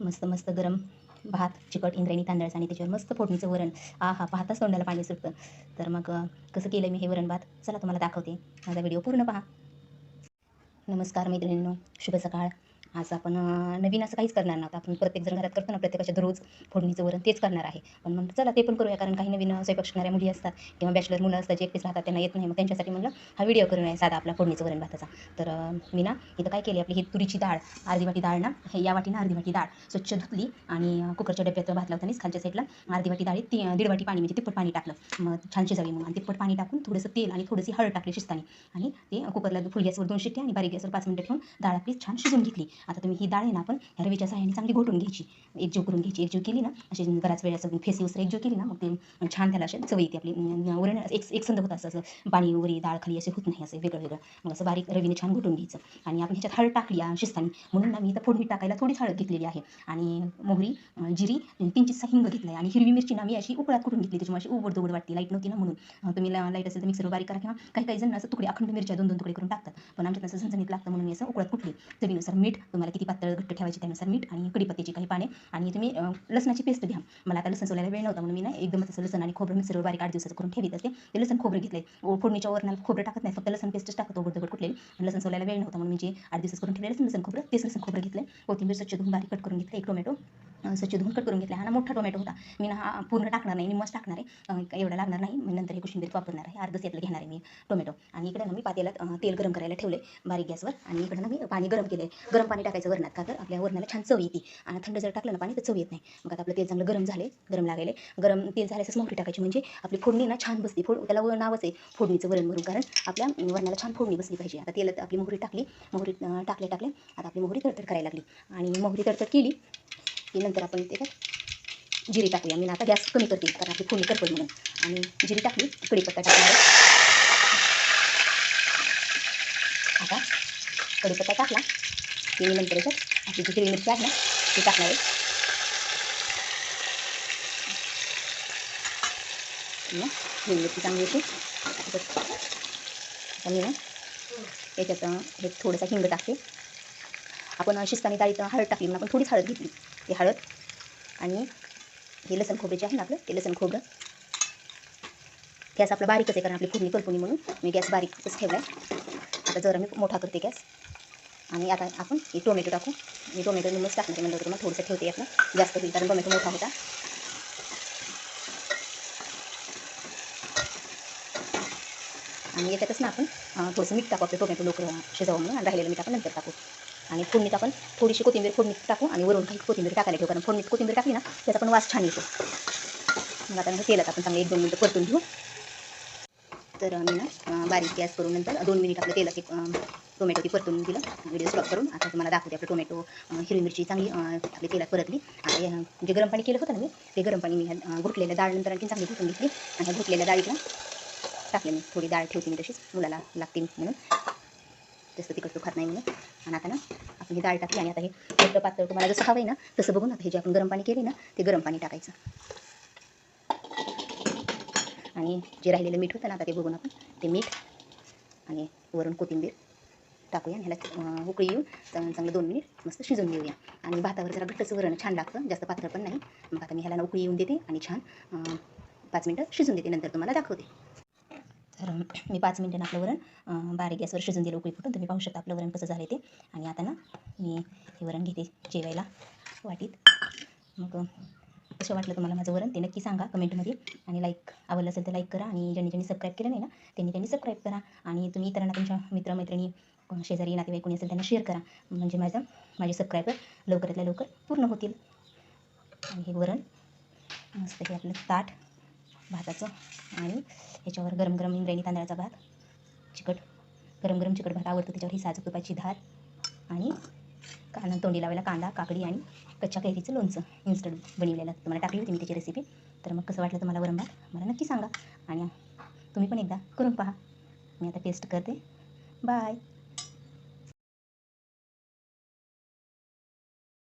मस्त मस्त गरम भात चिकट इंद्रायणी तांदळाचं आणि त्याच्यावर मस्त फोडणीचं वरण. आ हा पाहताच तोंडाला पाणी सुटतं. तर मग कसं केलं मी हे वरण भात? चला तुम्हाला दाखवते. माझा व्हिडिओ पूर्ण पहा. नमस्कार मैत्रिणींनो. शुभ सकाळ. आज आपण नवीन असं काहीच करणार नव्हतं आपण प्रत्येकजण घरात करतो ना प्रत्येकाच्या दररोज फोडणीचं वरण तेच करणार आहे. पण मग चला ते पण करूया कारण काही नवीन स्वयंपाक शिकणाऱ्या मुली असतात किंवा बॅचलर मुलं असतात जे एकटेच राहतात त्यांना येत नाही. मग त्यांच्यासाठी म्हणलं हा व्हिडिओ करूया साधा आपला फोडणीचं वरण भाताचा. तर मी ना इथं काय केली आपली ही तुरीची डाळ अर्धी वाटी डाळ ना हे या वाटीनं अर्धी वाटी डाळ स्वच्छ धुतली आणि कुकरच्या डब्यात भात लावतानीच खालच्या साईडला अर्धी वाटी डाळीत ती दीड वाटी पाणी म्हणजे तिप्पट पाणी टाकलं. मग छान शिजावी म्हणून. आणि तिप्पट पाणी टाकून थोडंसं तेल आणि थोडीशी हळद टाकली शिजताना आणि ते कुकरला फुल गॅसवर दोन शिट्टी आणि बारीक गॅसवर पाच मिनिटं ठेवून डाळ आपली छान शिजून घेतली. आता तुम्ही ही डाळ आहे ना आपण रवीच्या सहाय्याने चांगली घोटून घ्यायची. एकजीव करून घ्यायची एकजीव केली ना अशी बराच वेळ असं फेस उसर एकजीव केली ना मग ते छान त्याला अशी चव येते आपली. वरण एक एक संद होतं असं असं पाणी वरी डाळ खाली असे होत नाही असं वेगळं वेगळं. मग असं बारीक रवीने छान घोटून घ्यायचं. आणि आपण ह्याच्यात हळद टाकली शिस्तानी. म्हणून ना मी इथं फोडणी टाकायला थोडीच हळद घेतलेली आहे. आणि मोहरी जिरी पिंचीचा हिंग घेतला आहे आणि हिरवी मिरची ना मी अशी उकळात कुठून घेतली त्याच्यामुळे अशी उबड दुबड वाटते. लाइट नव्हती ना म्हणून. तुम्ही लाइट असेल तर मिक्सर बारीक करा किंवा काही काही जण असं तुकडे अखंड मिरच्या दोन दोन तुकडे करून टाकतात. पण आमच्यात असं झणझणीत लागतं म्हणून मी असं उकळात कुठली. चवीनुसार मीठ तुम्हाला किती पातळ घट्ट ठेवायची त्यानुसार मीठ आणि कढीपत्त्याची काही पाने. आणि तुम्ही लसणाची पेस्ट घ्या. मला आता लसण सोलायला वेळ नव्हता म्हणून मी ना एकदम तसं लसण आणि खोबरं मिसळ बारीक आठ दिवसाचं करून ठेवीत असते. ते लसण खोबरं घेतले फोडणीच्या वरणाला खोबरं टाकत नाही फक्त लसण पेस्टच टाकतो उघड कुठलेली आणि लसण सोलायला वेळ नव्हता म्हणून मी जे आठ दिवस करून ठेवले लसण खोबरं तेच लसण खोबरं घेतलं कोथिंबीर स्वच्छ धुवून बारीक कट करून घेतलं एक टोमॅटो. स्वच्छ धुवून कट करून घेतला. हा ना मोठा टोमॅटो होता. मी ना हा पूर्ण टाकणार नाही निम्मच टाकणार आहे. एवढा लागणार नाही. मी नंतर हे कोशिंबीर वापरणार आहे. अर्धच यातलं घेणार आहे मी टोमॅटो. आणि इकडे ना मी पातेला तेल गरम करायला ठेवले बारीक गॅसवर. आणि इकडे ना मी पाणी गरम केले गरम पाणी टाकायचं वरणात का तर आपल्या वरणाला छान चव येते. आणि थंड जर टाकलं ना पाणी तर चव येत नाही. मग आता आपलं तेल चांगलं गरम झाले गरम लागले गरम तेल झाल्यासच मोहरी टाकायची. म्हणजे आपली फोडणी ना छान बसते. फोड त्याला नावच आहे फोडणीचं वरण म्हणून. कारण आपल्या वरणाला छान फोडणी बसली पाहिजे. आता तेलात आपली मोहरी टाकली. मोहरी टाकले टाकले आता आपली मोहरी तडतड करायला लागली. आणि मोहरी तडतड केली की नंतर आपण त्याच्यात जिरी टाकली मी आता गॅस कमी करते कारण आपली फोडणी करपड म्हणून. आणि जिरी टाकली कढीपत्ता टाकणार आहे. आता कडीपत्ता टाकला की मी नंतर याच्यात आपली जी हिरवी मिरची आहे ना ती टाकणार आहे. मग हिरवी मिरची चांगली होती आता मी ना याच्यात हे थोडंसं हिंग टाकते. आपण शिजताना डाळीत हळद टाकली म्हणून आपण थोडीच हळद घेतली. ते हळद आणि हे लसण जे आहे ना आपलं ते लसण खोबरं. गॅस आपला बारीकच आहे कारण आपली फोडणी कल्पनी म्हणून मी गॅस बारीकच ठेवला आहे आता जरा मी मोठा करते गॅस. आणि आता आपण हे टोमॅटो टाकू. मी टोमॅटो निमच टाकते म्हणजे मग थोडंसं ठेवते आपलं जास्त होईल कारण टोमॅटो मोठा होता. आणि याच्यातच ना आपण थोडंसं मीठ टाकू आपलं टोमॅटो लवकर शिजवू म्हणून आणि राहिलेलं मीठ आपण नंतर टाकू. आणि फोडणीत आपण थोडीशी कोथिंबीर फोडणीत टाकू आणि वरून काही कोथिंबीर टाकायला ठेवू. कारण फोडणीत कोथिंबीर टाकली ना त्याचा पण वास छान येतो. मग आता तेलात आपण चांगलं एक दोन मिनटं परतून घेऊ. तर मी ना बारीक गॅस करून नंतर दोन मिनिट आपलं तेलात एक टोमॅटो ती परतून दिलं. व्हिडिओ स्टॉप करून. आता तुम्हाला दाखवते आपलं टोमॅटो हिरवी मिरची चांगली आपली तेलात परतली. जे गरम पाणी केलं होतं ना मी ते गरम पाणी मी ह्या, घुटलेल्या डाळ नंतर आणखी चांगली घुटून घेतली. आणि घुटलेल्या डाळीला टाकले मी. थोडी डाळ ठेवते मी तशीच. मुलाला लागते म्हणून. जास्त तिखट तो खात नाही म्हणून. आणि आता ना आपण ही डाळ टाकली आणि आता हे मोठं पातळ तुम्हाला जसं हवं आहे ना तसं बघून आता हे जे आपण गरम पाणी केले ना ते गरम पाणी टाकायचं. आणि जे राहिलेलं मीठ होतं ना आता ते बघून आपण ते मीठ आणि वरून कोथिंबीर टाकूया आणि ह्याला उकळी येऊन चांगलं दोन मिनिट मस्त शिजून घेऊया. आणि भातावर जरा घट्टचं वरण छान लागतं जास्त पातळ पण नाही. मग आता मी ह्याला उकळी येऊन देते आणि छान पाच मिनटं शिजून देते नंतर तुम्हाला दाखवते. मी पाच मिनटानं आपलं वरण बारीक गॅसवर शिजून दिलं उकळी फुटून. तुम्ही पाहू शकता आपलं वरण कसं झालं ते. आणि आता ना मी हे वरण घेते जेवायला वाटीत. मग कसं वाटलं तुम्हाला माझं वरण? ते नक्की सांगा कमेंटमध्ये. आणि लाईक आवडलं असेल तर लाईक करा. आणि ज्यांनी ज्यांनी सबस्क्राईब केलं नाही ना त्यांनी त्यांनी सबस्क्राईब करा. आणि तुम्ही इतरांना तुमच्या मित्रमैत्रिणी शेजारी नातेवाईक कोणी असेल त्यांना शेअर करा. म्हणजे माझं माझे सबस्क्रायबर लवकरातल्या लवकर पूर्ण होतील. आणि हे वरण मस्त हे आपलं ताट भाताचं आणि ह्याच्यावर गरम गरम इंद्रायणी तांदळाचा भात चिकट गरम गरम चिकट भात आवडतो त्याच्यावर ही साजूक तुपाची धार आणि कांदा तोंडी लावायला कांदा काकडी आणि कच्च्या कैरीचं लोणचं इन्स्टंट बनवलेलं तुम्हाला टाकली होती मी त्याची रेसिपी तर मग कसं वाटलं तुम्हाला वरण भात? मला नक्की सांगा. आणि तुम्ही पण एकदा करून पहा. मी आता टेस्ट करते. बाय